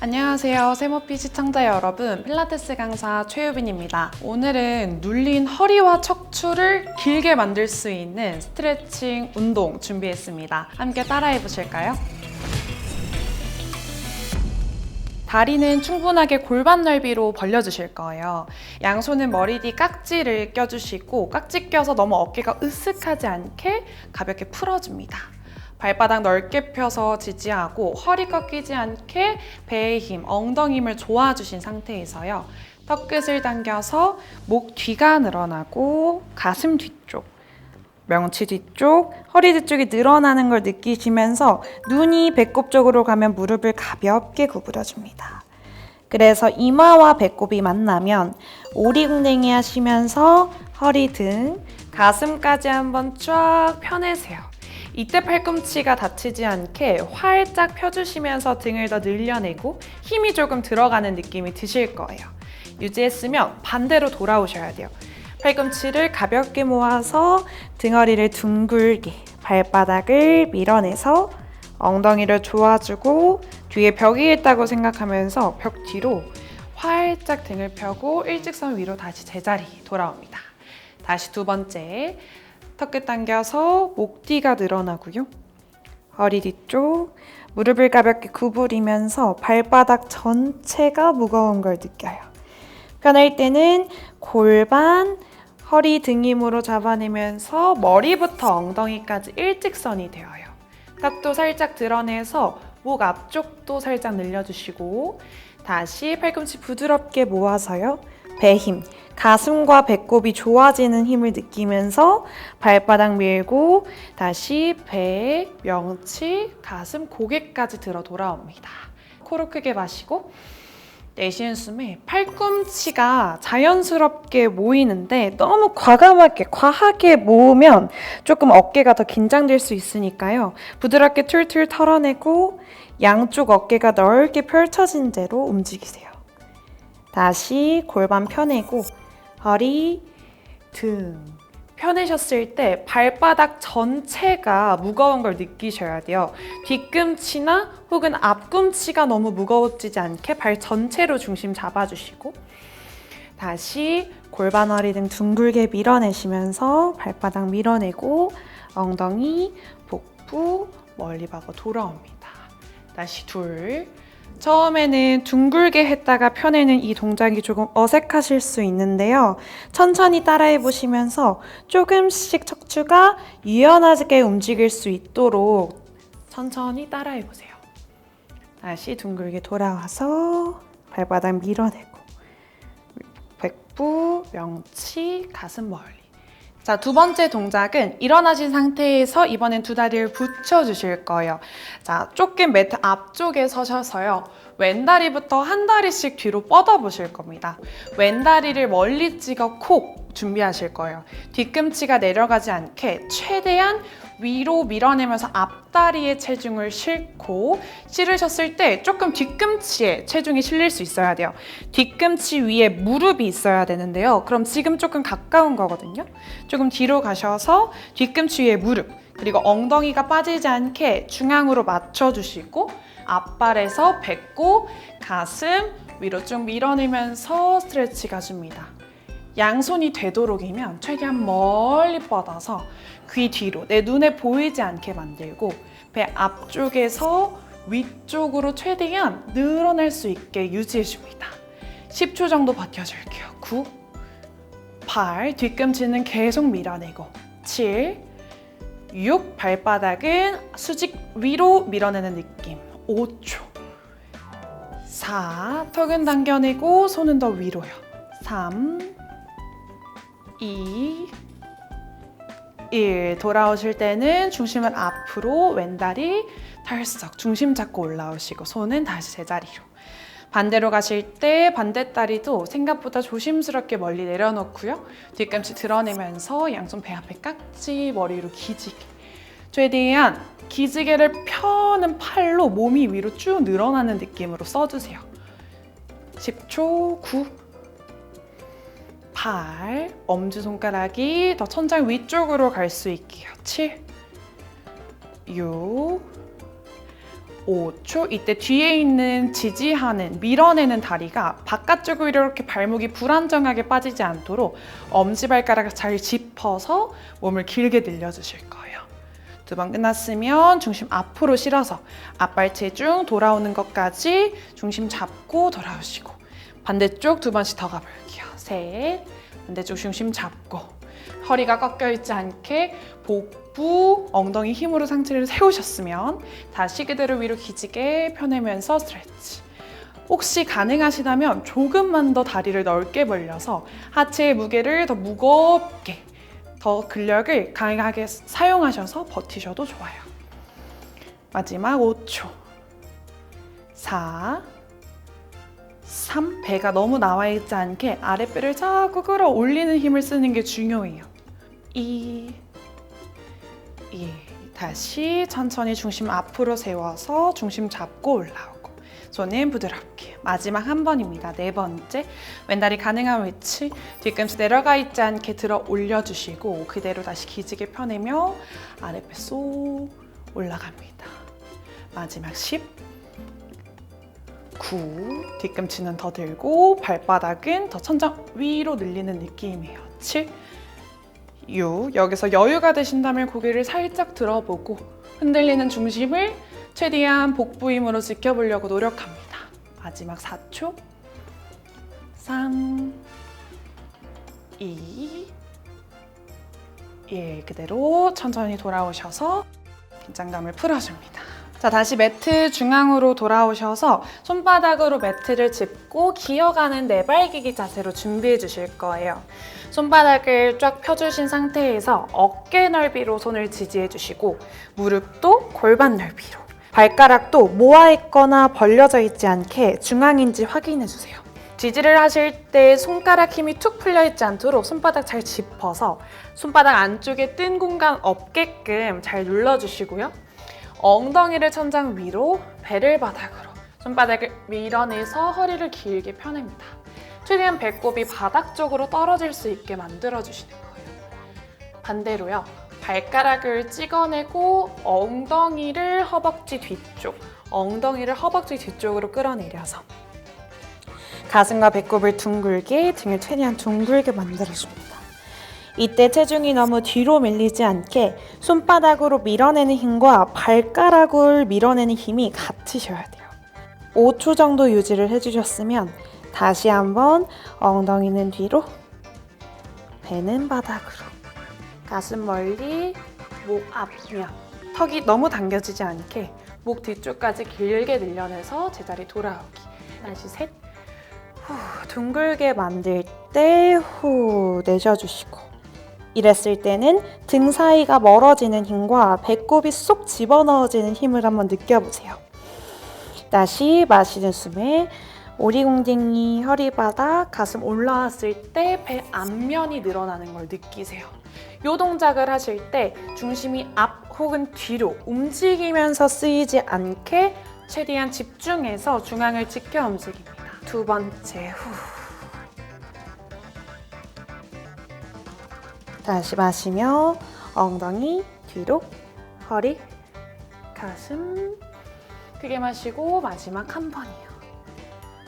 안녕하세요. 세모피 시청자 여러분. 필라테스 강사 최유빈입니다. 오늘은 눌린 허리와 척추를 길게 만들 수 있는 스트레칭 운동 준비했습니다. 함께 따라해 보실까요? 다리는 충분하게 골반 넓이로 벌려주실 거예요. 양손은 머리 뒤 깍지를 껴주시고 깍지 껴서 너무 어깨가 으쓱하지 않게 가볍게 풀어줍니다. 발바닥 넓게 펴서 지지하고 허리 꺾이지 않게 배의 힘, 엉덩이 힘을 조아주신 상태에서요. 턱끝을 당겨서 목 뒤가 늘어나고 가슴 뒤쪽, 명치 뒤쪽, 허리 뒤쪽이 늘어나는 걸 느끼시면서 눈이 배꼽 쪽으로 가면 무릎을 가볍게 구부려줍니다. 그래서 이마와 배꼽이 만나면 오리궁뎅이 하시면서 허리 등 가슴까지 한번 쫙 펴내세요. 이때 팔꿈치가 다치지 않게 활짝 펴주시면서 등을 더 늘려내고 힘이 조금 들어가는 느낌이 드실 거예요. 유지했으면 반대로 돌아오셔야 돼요. 팔꿈치를 가볍게 모아서 등허리를 둥글게 발바닥을 밀어내서 엉덩이를 조아주고 뒤에 벽이 있다고 생각하면서 벽 뒤로 활짝 등을 펴고 일직선 위로 다시 제자리 돌아옵니다. 다시 두 번째 턱끝 당겨서 목 뒤가 늘어나고요. 허리 뒤쪽 무릎을 가볍게 구부리면서 발바닥 전체가 무거운 걸 느껴요. 편할 때는 골반, 허리 등 힘으로 잡아내면서 머리부터 엉덩이까지 일직선이 되어요. 턱도 살짝 드러내서 목 앞쪽도 살짝 늘려주시고 다시 팔꿈치 부드럽게 모아서요. 배 힘, 가슴과 배꼽이 좋아지는 힘을 느끼면서 발바닥 밀고 다시 배, 명치, 가슴, 고개까지 들어 돌아옵니다. 코로 크게 마시고 내쉬는 숨에 팔꿈치가 자연스럽게 모이는데 너무 과감하게 과하게 모으면 조금 어깨가 더 긴장될 수 있으니까요. 부드럽게 툴툴 털어내고 양쪽 어깨가 넓게 펼쳐진 대로 움직이세요. 다시 골반 펴내고 허리, 등 펴내셨을 때 발바닥 전체가 무거운 걸 느끼셔야 돼요. 뒤꿈치나 혹은 앞꿈치가 너무 무거워지지 않게 발 전체로 중심 잡아주시고 다시 골반 허리 등 둥글게 밀어내시면서 발바닥 밀어내고 엉덩이, 복부 멀리 박아 돌아옵니다. 다시 둘. 처음에는 둥글게 했다가 펴내는 이 동작이 조금 어색하실 수 있는데요. 천천히 따라해 보시면서 조금씩 척추가 유연하게 움직일 수 있도록 천천히 따라해 보세요. 다시 둥글게 돌아와서 발바닥 밀어내고 백부, 명치, 가슴 멀리. 자, 두 번째 동작은 일어나신 상태에서 이번엔 두 다리를 붙여 주실 거예요. 자, 조금 매트 앞쪽에 서셔서요. 왼다리부터 한 다리씩 뒤로 뻗어 보실 겁니다. 왼다리를 멀리 찍어 콕 준비하실 거예요. 뒤꿈치가 내려가지 않게 최대한 위로 밀어내면서 앞다리에 체중을 싣고 실으셨을 때 조금 뒤꿈치에 체중이 실릴 수 있어야 돼요. 뒤꿈치 위에 무릎이 있어야 되는데요. 그럼 지금 조금 가까운 거거든요. 조금 뒤로 가셔서 뒤꿈치 위에 무릎 그리고 엉덩이가 빠지지 않게 중앙으로 맞춰주시고 앞발에서 배꼽, 가슴 위로 쭉 밀어내면서 스트레치 가줍니다. 양손이 되도록이면 최대한 멀리 뻗어서 귀 뒤로 내 눈에 보이지 않게 만들고 배 앞쪽에서 위쪽으로 최대한 늘어날 수 있게 유지해 줍니다. 10초 정도 버텨줄게요. 9, 8, 뒤꿈치는 계속 밀어내고 7, 6, 발바닥은 수직 위로 밀어내는 느낌 5초 4, 턱은 당겨내고 손은 더 위로요 3, 2, 1 돌아오실 때는 중심을 앞으로 왼다리 털썩 중심 잡고 올라오시고 손은 다시 제자리로. 반대로 가실 때 반대 다리도 생각보다 조심스럽게 멀리 내려놓고요. 뒤꿈치 드러내면서 양손 배 앞에 깍지 머리로 기지개. 최대한 기지개를 펴는 팔로 몸이 위로 쭉 늘어나는 느낌으로 써주세요. 10초 9 8, 엄지손가락이 더 천장 위쪽으로 갈 수 있게요. 7, 6, 5초. 이때 뒤에 있는 지지하는, 밀어내는 다리가 바깥쪽으로 이렇게 발목이 불안정하게 빠지지 않도록 엄지발가락을 잘 짚어서 몸을 길게 늘려주실 거예요. 두 번 끝났으면 중심 앞으로 실어서 앞발 체중 돌아오는 것까지 중심 잡고 돌아오시고 반대쪽 두 번씩 더 가볼게요. 셋, 반대쪽 중심 잡고 허리가 꺾여 있지 않게 복부, 엉덩이 힘으로 상체를 세우셨으면 다시 그대로 위로 기지개 펴내면서 스트레치. 혹시 가능하시다면 조금만 더 다리를 넓게 벌려서 하체의 무게를 더 무겁게 더 근력을 강하게 사용하셔서 버티셔도 좋아요. 마지막 5초. 4, 3. 배가 너무 나와 있지 않게 아랫배를 자꾸 끌어올리는 힘을 쓰는 게 중요해요. 2, 2. 다시 천천히 중심 앞으로 세워서 중심 잡고 올라오고 손은 부드럽게 마지막 한 번입니다. 네 번째 왼다리 가능한 위치 뒤꿈치 내려가 있지 않게 들어 올려주시고 그대로 다시 기지개 펴내며 아랫배 쏙 올라갑니다. 마지막 10 9 뒤꿈치는 더 들고 발바닥은 더 천장 위로 늘리는 느낌이에요. 7 6 여기서 여유가 되신다면 고개를 살짝 들어보고 흔들리는 중심을 최대한 복부 힘으로 지켜보려고 노력합니다. 마지막 4초 3 2 1 그대로 천천히 돌아오셔서 긴장감을 풀어줍니다. 자, 다시 매트 중앙으로 돌아오셔서 손바닥으로 매트를 짚고 기어가는 내발기기 자세로 준비해 주실 거예요. 손바닥을 쫙 펴주신 상태에서 어깨 넓이로 손을 지지해 주시고 무릎도 골반 넓이로 발가락도 모아 있거나 벌려져 있지 않게 중앙인지 확인해 주세요. 지지를 하실 때 손가락 힘이 툭 풀려 있지 않도록 손바닥 잘 짚어서 손바닥 안쪽에 뜬 공간 없게끔 잘 눌러주시고요. 엉덩이를 천장 위로, 배를 바닥으로 손바닥을 밀어내서 허리를 길게 펴냅니다. 최대한 배꼽이 바닥 쪽으로 떨어질 수 있게 만들어주시는 거예요. 반대로요. 발가락을 찍어내고 엉덩이를 허벅지 뒤쪽, 엉덩이를 허벅지 뒤쪽으로 끌어내려서 가슴과 배꼽을 둥글게, 등을 최대한 둥글게 만들어줍니다. 이때 체중이 너무 뒤로 밀리지 않게 손바닥으로 밀어내는 힘과 발가락을 밀어내는 힘이 같으셔야 돼요. 5초 정도 유지를 해주셨으면 다시 한번 엉덩이는 뒤로, 배는 바닥으로, 가슴 멀리, 목 앞면, 턱이 너무 당겨지지 않게 목 뒤쪽까지 길게 늘려내서 제자리 돌아오기. 다시 셋, 후, 둥글게 만들 때 후 내쉬어주시고 이랬을 때는 등 사이가 멀어지는 힘과 배꼽이 쏙 집어넣어지는 힘을 한번 느껴보세요. 다시 마시는 숨에 오리공댕이, 허리바닥, 가슴 올라왔을 때 배 앞면이 늘어나는 걸 느끼세요. 이 동작을 하실 때 중심이 앞 혹은 뒤로 움직이면서 쓰이지 않게 최대한 집중해서 중앙을 지켜 움직입니다. 두 번째 후. 다시 마시며 엉덩이 뒤로 허리 가슴 크게 마시고 마지막 한 번이요.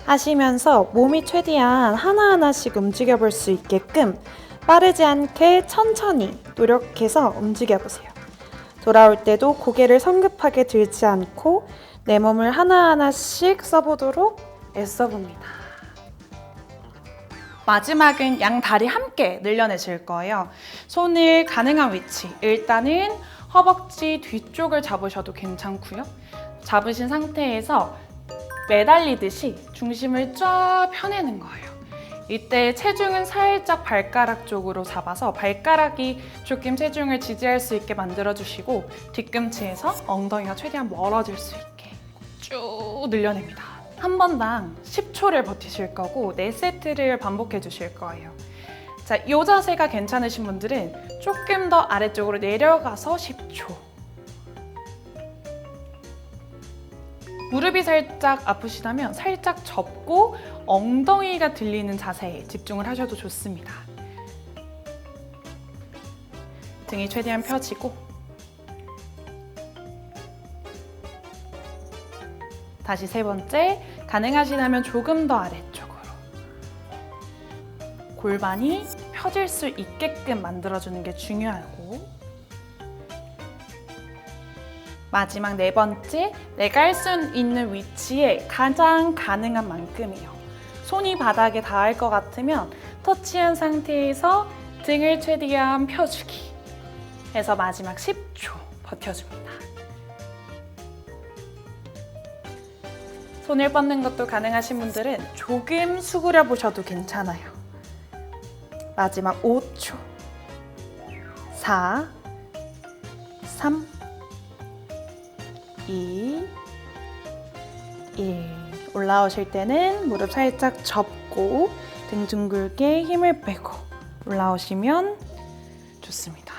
하시면서 몸이 최대한 하나하나씩 움직여 볼 수 있게끔 빠르지 않게 천천히 노력해서 움직여 보세요. 돌아올 때도 고개를 성급하게 들지 않고 내 몸을 하나하나씩 써보도록 애써봅니다. 마지막은 양 다리 함께 늘려내실 거예요. 손을 가능한 위치. 일단은 허벅지 뒤쪽을 잡으셔도 괜찮고요. 잡으신 상태에서 매달리듯이 중심을 쫙 펴내는 거예요. 이때 체중은 살짝 발가락 쪽으로 잡아서 발가락이 조금 체중을 지지할 수 있게 만들어주시고 뒤꿈치에서 엉덩이가 최대한 멀어질 수 있게 쭉 늘려냅니다. 한 번당 10초를 버티실 거고 4세트를 반복해 주실 거예요. 자, 이 자세가 괜찮으신 분들은 조금 더 아래쪽으로 내려가서 10초. 무릎이 살짝 아프시다면 살짝 접고 엉덩이가 들리는 자세에 집중을 하셔도 좋습니다. 등이 최대한 펴지고 다시 세 번째 가능하시다면 조금 더 아래쪽으로. 골반이 펴질 수 있게끔 만들어주는 게 중요하고. 마지막 네 번째 내가 할 수 있는 위치에 가장 가능한 만큼이요. 손이 바닥에 닿을 것 같으면 터치한 상태에서 등을 최대한 펴주기 해서 마지막 10초 버텨줍니다 손을 뻗는 것도 가능하신 분들은 조금 수그려 보셔도 괜찮아요. 마지막 5초. 4 3 2 1 올라오실 때는 무릎 살짝 접고 등 둥글게 힘을 빼고 올라오시면 좋습니다.